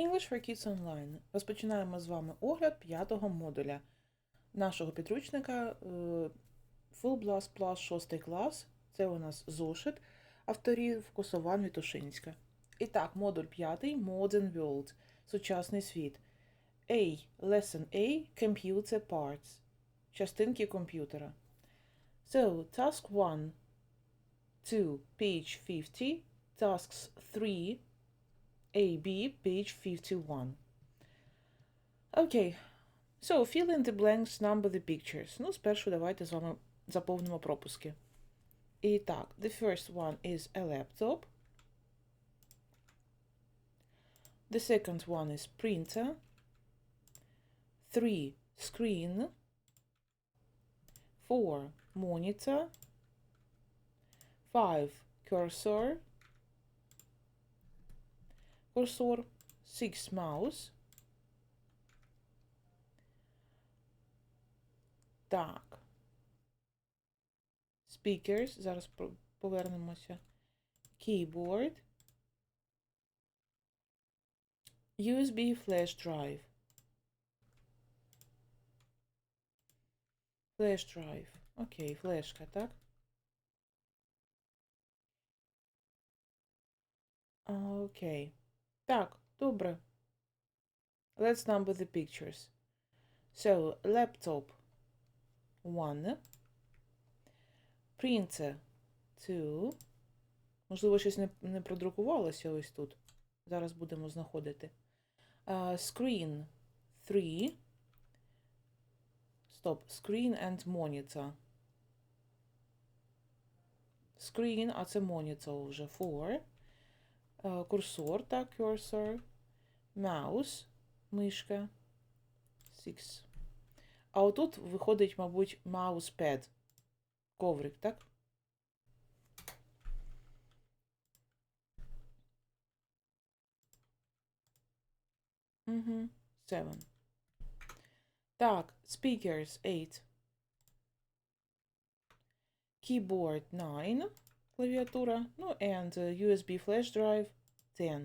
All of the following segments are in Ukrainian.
English for Kids Online. Розпочинаємо з вами огляд п'ятого модуля нашого підручника е, Full Blast Plus 6 клас. Це у нас зошит авторів Косован Вітушинська. І так, модуль 5 Modern World. Сучасний світ. A. Lesson A. Computer Parts. Частинки комп'ютера. So, task 1 2, page 50. Tasks 3 AB, page 51. Okay, so fill in the blanks, number the pictures. Ну, спершу давайте з вами заповнимо пропуски. І так, the first one is a laptop. The second one is printer. Three, screen. Four, monitor. Five, cursor. Cursor. Six, mouse. Так. Speakers. Зараз повернемося. Keyboard. USB flash drive. Flash drive. Окей, флешка, так? Окей. Так, добре. Let's number the pictures. So, laptop 1. Printer 2. Можливо, щось не, не продрукувалося ось тут. Зараз будемо знаходити. Uh, screen 3. Стоп. Screen and monitor. Screen, а це monitor вже 4. Uh, курсор, так, cursor. Mouse, мишка. 6. А отут виходить, мабуть, mousepad. Коврик, так? Угу. 7. Так, speakers 8. Keyboard 9. Клавіатура. Ну, and uh, USB flash drive 10.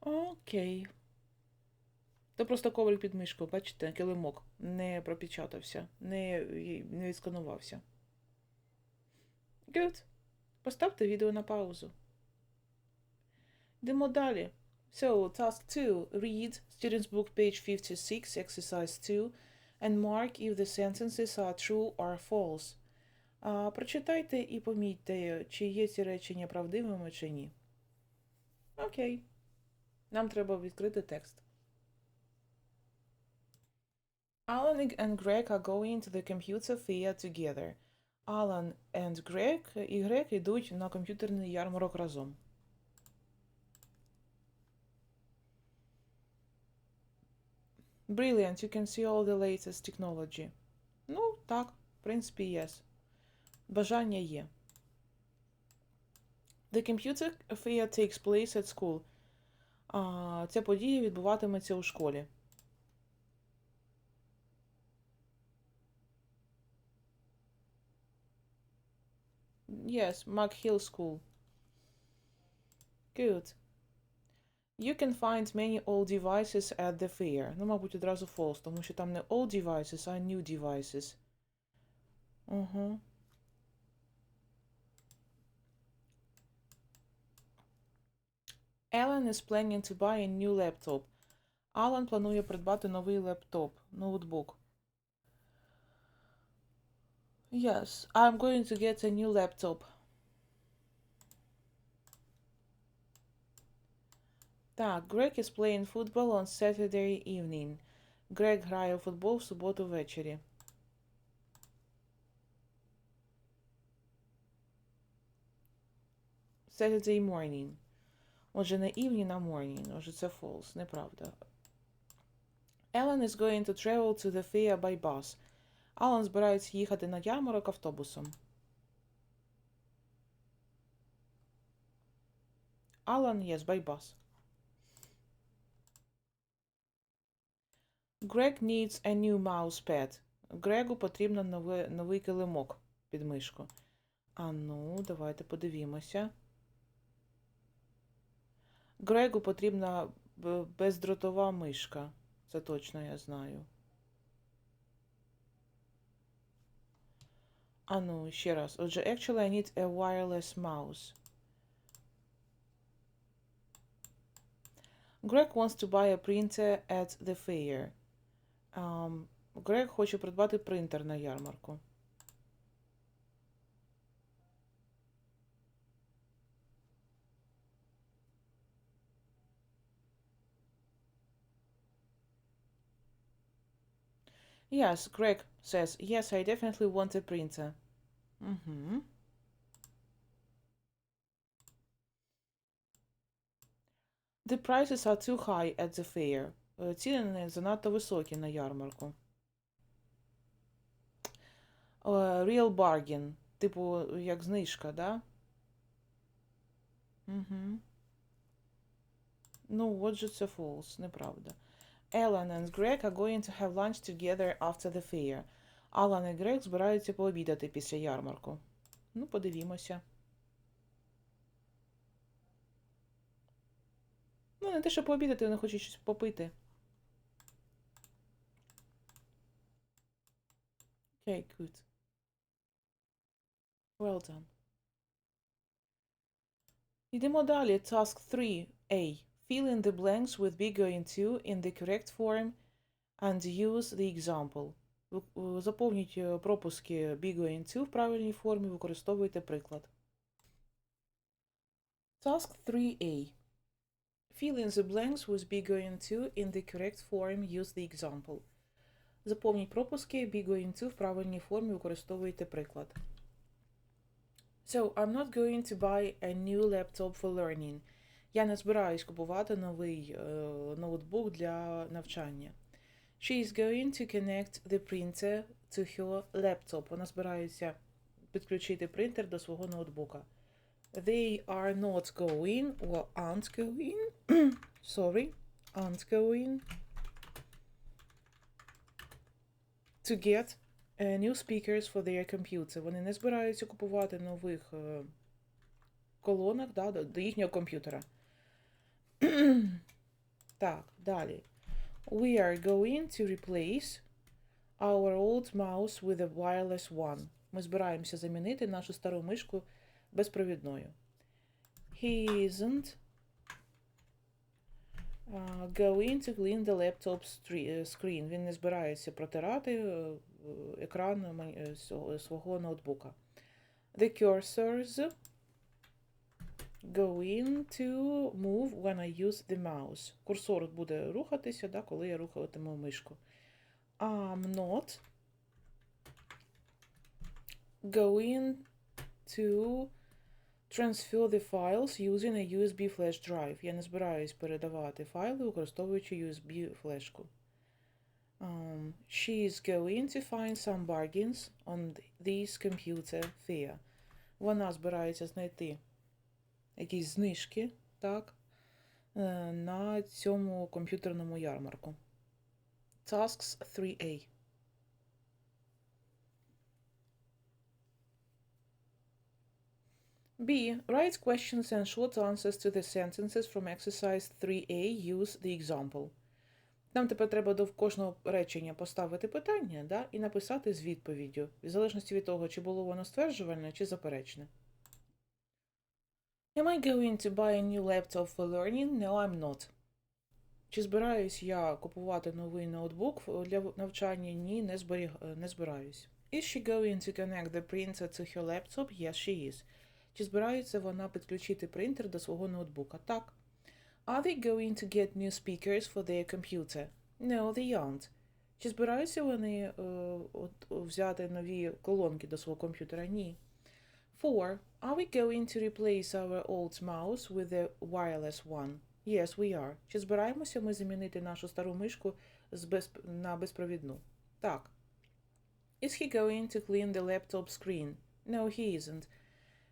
Окей. Це просто коврик під мишкою, бачите, килимок не пропечатався, не, не відсканувався. Good. Поставте відео на паузу. Йдемо далі. So, task 2. Read Student's Book, page 56, exercise 2, and mark if the sentences are true or false. Прочитайте і помітьте, чи є ці речення правдивими, чи ні. Окей. Нам треба відкрити текст. Alan and Greg are going to the computer fair together. Alan and Greg і Грег йдуть на комп'ютерний ярмарок разом. Brilliant, you can see all the latest technology. Ну, так, в принципі, yes. Бажання є. The computer fair takes place at school. А, ця подія відбуватиметься у школі. Yes, McHill School. Good. You can find many old devices at the fair. Ну, мабуть, одразу false, тому що там не old devices, а new devices. Угу. Alan is planning to buy a new laptop. Алан планує придбати новий лептоп, ноутбук. Yes, I'm going to get a new laptop. Так, Greg is playing football on Saturday evening. Грег грає у футбол в суботу ввечері. Saturday morning. Отже, не evening, а morning. Отже, це false. Неправда. Ellen is going to travel to the fair by bus. Алан збирається їхати на ярмарок автобусом. Alan, yes, by bus. Greg needs a new mouse pad. Грегу потрібен новий, новий килимок під мишку. А ну, давайте подивімося. Грегу потрібна бездротова мишка. Це точно я знаю. А ну, ще раз. Отже, actually I need a wireless mouse. Greg wants to buy a printer at the fair. Um, Грег хоче придбати принтер на ярмарку. Yes, Greg says, yes, I definitely want a printer. Угу. The prices are too high at the fair. Е, Ціни занадто високі на ярмарку. Е, Real bargain. Типу, як знижка, да? Угу. Ну, отже, це false, неправда. Alan and Greg are going to have lunch together after the fair. Алан і Грег збираються пообідати після ярмарку. Ну, подивімося. Ну, не те, що пообідати, вони хочуть щось попити. Okay, good. Well done. Йдемо далі. Task 3a. Fill in the blanks with be going to in the correct form and use the example. Ви- е, Заповніть е, пропуски be going to в правильній формі, використовуйте приклад. Task 3a. Fill in the blanks with be going to in the correct form, use the example. Заповніть пропуски be going to в правильній формі, використовуйте приклад. So, I'm not going to buy a new laptop for learning. Я не збираюсь купувати новий е, ноутбук для навчання. She is going to connect the printer to her laptop. Вона збирається підключити принтер до свого ноутбука. They are not going or aren't going. Sorry, aren't going to get uh, new speakers for their computer. Вони не збираються купувати нових е, колонок да, до їхнього комп'ютера. так, далі. We are going to replace our old mouse with a wireless one. Ми збираємося замінити нашу стару мишку безпровідною. He isn't uh, going to clean the laptop е, screen. Він не збирається протирати е, екран е, свого ноутбука. The cursors going to move when I use the mouse. Курсор буде рухатися, да, коли я рухатиму мишку. I'm not going to transfer the files using a USB flash drive. Я не збираюсь передавати файли, використовуючи USB флешку. Um, she is going to find some bargains on this computer fair. Вона збирається знайти якісь знижки, так, е, на цьому комп'ютерному ярмарку. Tasks 3A. B. Write questions and short answers to the sentences from exercise 3A. Use the example. Нам тепер треба до кожного речення поставити питання да, і написати з відповіддю, в залежності від того, чи було воно стверджувальне, чи заперечне. Am I going to buy a new laptop for learning? No, I'm not. Чи збираюсь я купувати новий ноутбук для навчання? Ні, не, зберіг... не збираюсь. Is she going to connect the printer to her laptop? Yes, she is. Чи збирається вона підключити принтер до свого ноутбука? Так. Are they going to get new speakers for their computer? No, they aren't. Чи збираються вони е, от, взяти нові колонки до свого комп'ютера? Ні. 4. Are we going to replace our old mouse with a wireless one? Yes, we are. Чи збираємося ми замінити нашу стару мишку з без... на безпровідну? Так. Is he going to clean the laptop screen? No, he isn't.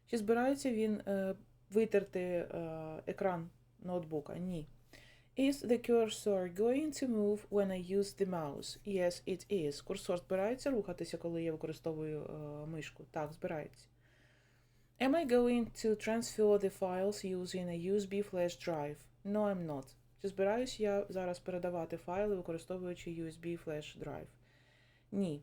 Чи збирається він е, витерти е, екран ноутбука? Ні. Is the cursor going to move when I use the mouse? Yes, it is. Курсор збирається рухатися, коли я використовую е, мишку? Так, збирається. Am I going to transfer the files using a USB flash drive? No, I'm not. Чи збираюсь я зараз передавати файли, використовуючи USB flash drive? Ні.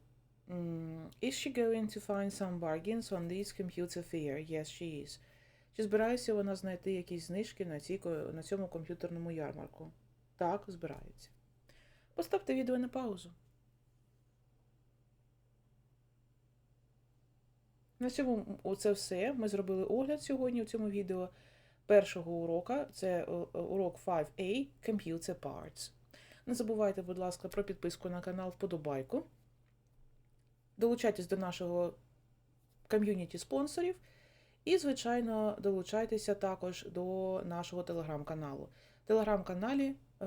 М, Is she going to find some bargains on this computer fair? Yes, she is. Чи збирається вона знайти якісь знижки на, цій, на цьому комп'ютерному ярмарку? Так, збирається. Поставте відео на паузу. На цьому це все. Ми зробили огляд сьогодні в цьому відео першого урока. Це е, е, урок 5A Computer Parts. Не забувайте, будь ласка, про підписку на канал Вподобайку. Долучайтесь до нашого ком'юніті спонсорів. І, звичайно, долучайтеся також до нашого телеграм-каналу. В телеграм-каналі е,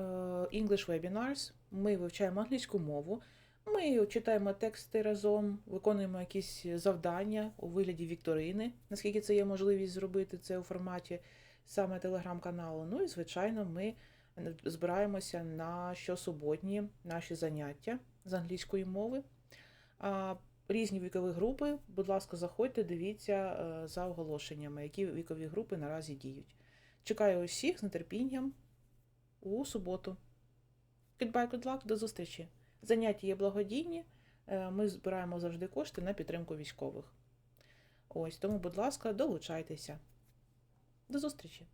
English Webinars ми вивчаємо англійську мову. Ми читаємо тексти разом, виконуємо якісь завдання у вигляді вікторини, наскільки це є можливість зробити це у форматі саме телеграм-каналу. Ну і, звичайно, ми збираємося на щосуботні наші заняття з англійської мови. Різні вікові групи, будь ласка, заходьте, дивіться е, за оголошеннями, які вікові групи наразі діють. Чекаю усіх з нетерпінням у суботу. Goodbye, good luck, до зустрічі! Заняття є благодійні. е, Ми збираємо завжди кошти на підтримку військових. Ось тому, будь ласка, долучайтеся. До зустрічі!